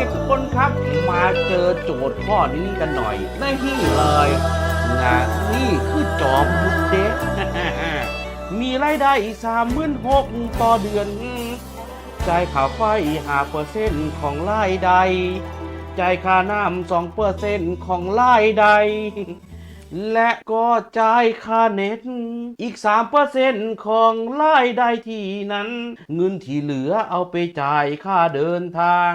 ด็กทุกคนครับ มาเจอโจทย์ข้อนี้กันหน่อยในที่เลยนะนี่คือจอมยุทธเด็กมีรายได้สามหมื่นหกต่อเดือนจ่ายค่าไฟห้าเปอร์เซ็นต์ของรายได้จ่ายค่าน้ำสองเปอร์เซ็นต์ของรายได้ และก็จ่ายค่าเน็ต อีก 3%ของรายได้ที่นั้น เงินที่เหลือเอาไปจ่ายค่าเดินทาง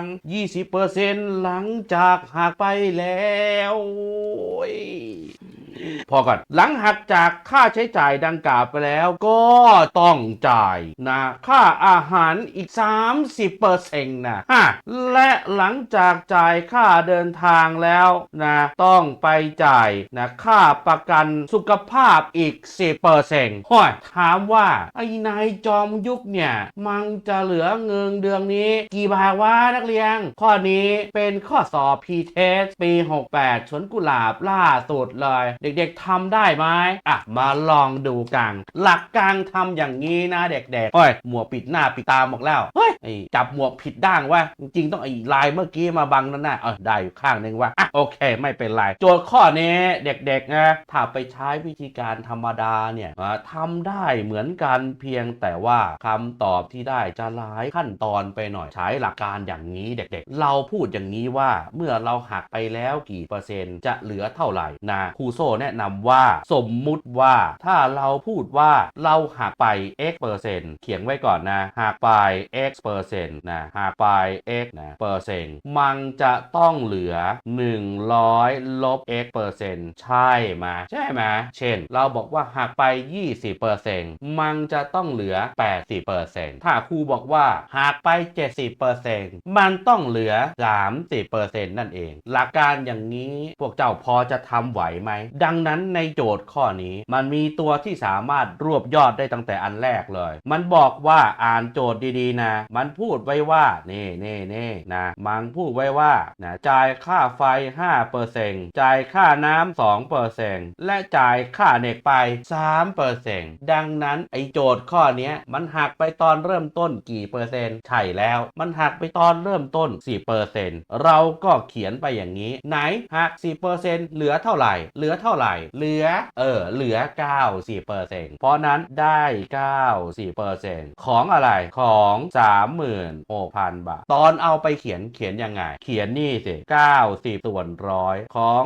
20%หลังจากหักไปแล้ว พอก่อน หลังหักจากค่าใช้จ่ายดังกล่าวไปแล้ว ก็ต้องจ่ายนะ ค่าอาหารอีก 30%นต์นะฮะและหลังจากจ่ายค่าเดินทางแล้วนะต้องไปจ่ายนะค่าประกันสุขภาพอีก 10%ห้อยถามว่าไอ้นายจอมยุคเนี่ย มันจะเหลือเงินเดือนนี้ กี่บาทวะนักเรียน ข้อนี้เป็นข้อสอบ P-Test ปี 68สวนกุหลาบล่าสุดเลยเด็กๆทำได้ไหมอะมาลองดูกันหลักการทำอย่างนี้นะเด็กๆเฮ้ยหมวกปิดหน้าปิดตาหมดแล้วเฮ้ยจับหมวกผิดด้านว่าจริงๆต้องไอ้ลายเมื่อกี้มาบังนั่นน่ะเออได้อยู่ข้างหนึ่งว่าอะโอเค ไม่เป็นไรโจทย์ข้อนี้เด็กๆนะถ้าไปใช้วิธีการธรรมดาเนี่ยอ่าทำได้เหมือนกันเพียงแต่ว่าคำตอบที่ได้จะหลายขั้นตอนไปหน่อยใช้หลักการอย่างนี้เด็กๆ เราพูดอย่างนี้ว่าเมื่อเราหักไปแล้วกี่เปอร์เซ็นต์จะเหลือเท่าไหร่นะครูโซ่แนะนำว่า สมมุติว่าถ้าเราพูดว่าเราหักไป x เปอร์เซ็นต์เขียนไว้ก่อนนะหักไป x เปอร์เซ็นต์นะหักไป x นะเปอร์เซ็นต์มันจะต้องเหลือ 100 ลบ x เปอร์เซ็นต์ใช่ไหมใช่ไหมเช่น เราบอกว่าหักไป 20เปอร์เซ็นต์มันจะต้องเหลือ 80เปอร์เซ็นต์ถ้าครูบอกว่าหักไป 70เปอร์เซ็นต์มันต้องเหลือ 30เปอร์เซ็นต์นั่นเอง หลักการอย่างนี้พวกเจ้าพอจะทำไหวไหมดังนั้นในโจทย์ข้อนี้ มันมีตัวที่สามารถรวบยอดได้ตั้งแต่อันแรกเลย มันบอกว่าอ่านโจทย์ดีๆนะ มันพูดไว้ว่านี่นี่นี่นะมันพูดไว้ว่านะจ่ายค่าไฟ 5%จ่ายค่าน้ำ2%และจ่ายค่าเน็ตไป 3%ดังนั้นไอโจทย์ข้อนี้มันหักไปตอนเริ่มต้นกี่เปอร์เซ็นต์ใช่แล้ว มันหักไปตอนเริ่มต้น4%เราก็เขียนไปอย่างนี้ ไหนหัก4%เหลือเท่าไหร่ เหลือเท่าไหร่ เหลือ เออ เหลือ 94%เพราะนั้นได้ 94%ของอะไร ของ 36,000 บาท ตอนเอาไปเขียน เขียนยังไง เขียนนี่สิ 90 ส่วนร้อยของ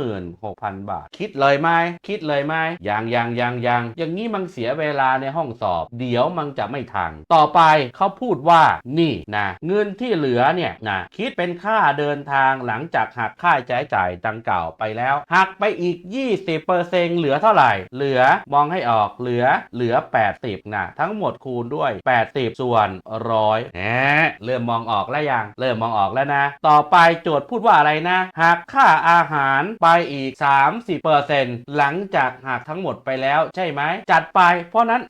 36,000 บาท คิดเลยไหม คิดเลยไหมยังยังยังยังอย่างนี้มันเสียเวลาในห้องสอบ เดี๋ยวมันจะไม่ทัน ต่อไปเขาพูดว่า นี่นะ เงินที่เหลือเนี่ยนะ คิดเป็นค่าเดินทางหลังจากหักค่าใช้จ่ายดังกล่าวไปแล้ว หักไปอีก 20%เหลือเท่าไหร่ เหลือมองให้ออกเหลือเหลือ 80นะทั้งหมดคูณด้วย 80 ส่วนร้อยแหมเริ่มมองออกแล้วยัง เริ่มมองออกแล้วนะ ต่อไปโจทย์พูดว่าอะไรนะหักค่าอาหารไปอีก 30%หลังจากหักทั้งหมดไปแล้วใช่ไหมจัดไปเพราะนั้น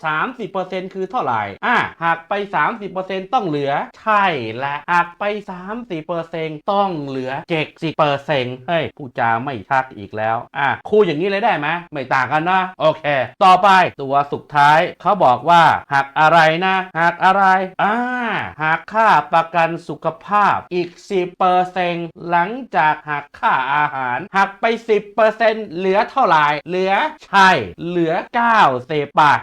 30%คือเท่าไหร่อะหักไป 30%ต้องเหลือ ใช่ละหักไป 30%ต้องเหลือ 70%เฮ้ยผู้จาไม่ชักอีกแล้วอะครูอย่างนี้เลยได้ไหมไม่ต่างกันนะโอเค ต่อไปตัวสุดท้ายเขาบอกว่าหักอะไรนะหักอะไรอ่าหักค่าประกันสุขภาพอีก 10%หลังจากหักค่าอาหารหักไป 10%เหลือเท่าไหร่เหลือใช่ เหลือ 90บาท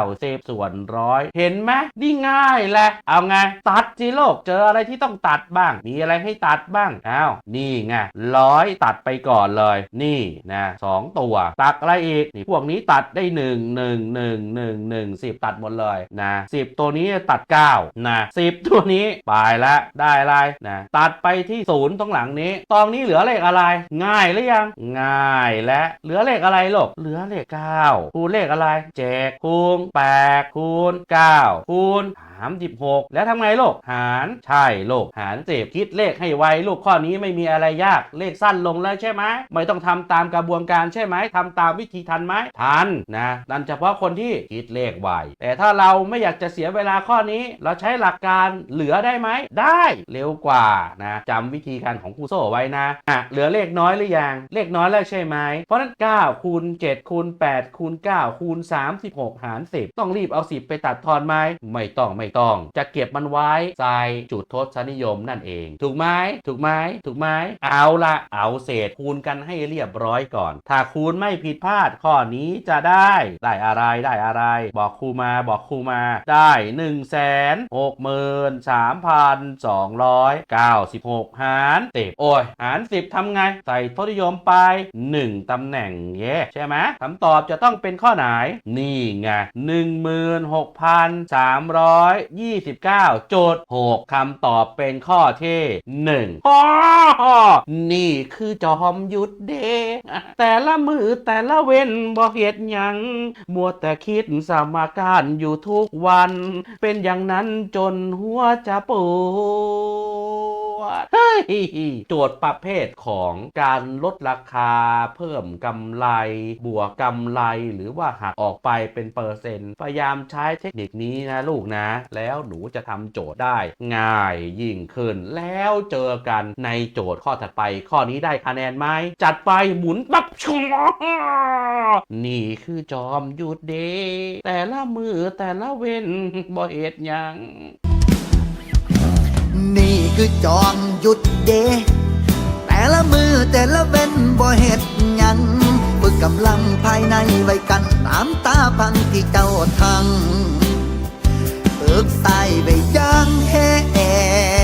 90 ส่วนร้อยเห็นไหมนี่ง่ายแหละเอาไง ตัดสิโลกเจออะไรที่ต้องตัดบ้าง มีอะไรให้ตัดบ้างอ้าวนี่ไงร้อยตัดไปก่อนเลย นี่นะสองตัว ตัดอะไรอีกนี่พวกนี้ตัดได้ 1 1 1 1 1 10 ตัดหมดเลยนะ10 ตัวนี้ตัด 9 นะ10 ตัวนี้ไปละได้อะไรนะตัดไปที่ศูนย์ตรงหลังนี้ตรงนี้เหลือเลขอะไร ง่ายหรือยัง ง่ายและเหลือเลขอะไรลูกเหลือเลข 9 คูณเลขอะไรเจ็ดคูณ8คูณ9คูณ36 แล้วทำไงลูก หารใช่ลูกหาร10คิดเลขให้ไวลูกข้อนี้ไม่มีอะไรยากเลขสั้นลงแล้วใช่ไหมไม่ต้องทำตามกระบวนการใช่ไหมทำตามวิธีทันไหมทันนะนั่นเฉพาะคนที่คิดเลขไวแต่ถ้าเราไม่อยากจะเสียเวลาข้อนี้ เราใช้หลักการเหลือได้ไหมได้เร็วกว่านะจำวิธีการของครูโซ่ไว้นะอะเหลือเลขน้อยหรือยังเลขน้อยแล้วใช่ไหมเพราะฉะนั้น9คูณ7คูณ8คูณ9คูณ36 หาร 10 ต้องรีบเอา 10 ไปตัดทอนไหมไม่ต้องไม่ต้อง จะเก็บมันไว้ใส่จุดทศนิยมนั่นเอง ถูกไหมถูกไหมถูกไหมเอาละเอาเศษคูณกันให้เรียบร้อยก่อน ถ้าคูณไม่ผิดพลาดข้อนี้จะได้ได้อะไรได้อะไร บอกครูมาบอกครูมา ได้1นึ่งแสนหกหมื่นสามพันสองร้อยเก้าสิบหกหารสิบโอ้ย หารสิบทำไง ใส่ทศนิยมไป 1 ตำแหน่งเย่ใช่ไหมคำตอบจะต้องเป็นข้อไหน นี่ไงหนึ่งหมื่นหกพันสามร้อยยี่สิบเก้าโจทย์หกคำตอบเป็นข้อที่หนึ่งอ๋อนี่คือจอมยุทธเดแต่ละมือแต่ละเว้นบ่เหตุหยังมัวแต่คิดสมการอยู่ทุกวัน เป็นอย่างนั้นจนหัวจะปวด เฮ้ย โจทย์ประเภทของการลดราคาเพิ่มกำไร บวกกำไร หรือว่าหักออกไปเป็นเปอร์เซ็นต์ พยายามใช้เทคนิคนี้นะลูกนะ แล้วหนูจะทำโจทย์ได้ ง่ายยิ่งขึ้น แล้วเจอกันในโจทย์ข้อถัดไปข้อนี้ได้คะแนนไหม จัดไปหมุนปั๊บชงนี่คือจอมหยุดเด แต่ละมือแต่ละเว้นบ่เหตุยัง คือจอมหยุดเด แต่ละมือแต่ละเว้นบ่เห็ดยังฝึกกำลังภายในไว้กันน้ำตาพังที่เจ้าทังเอิกใส่ไปยังแห่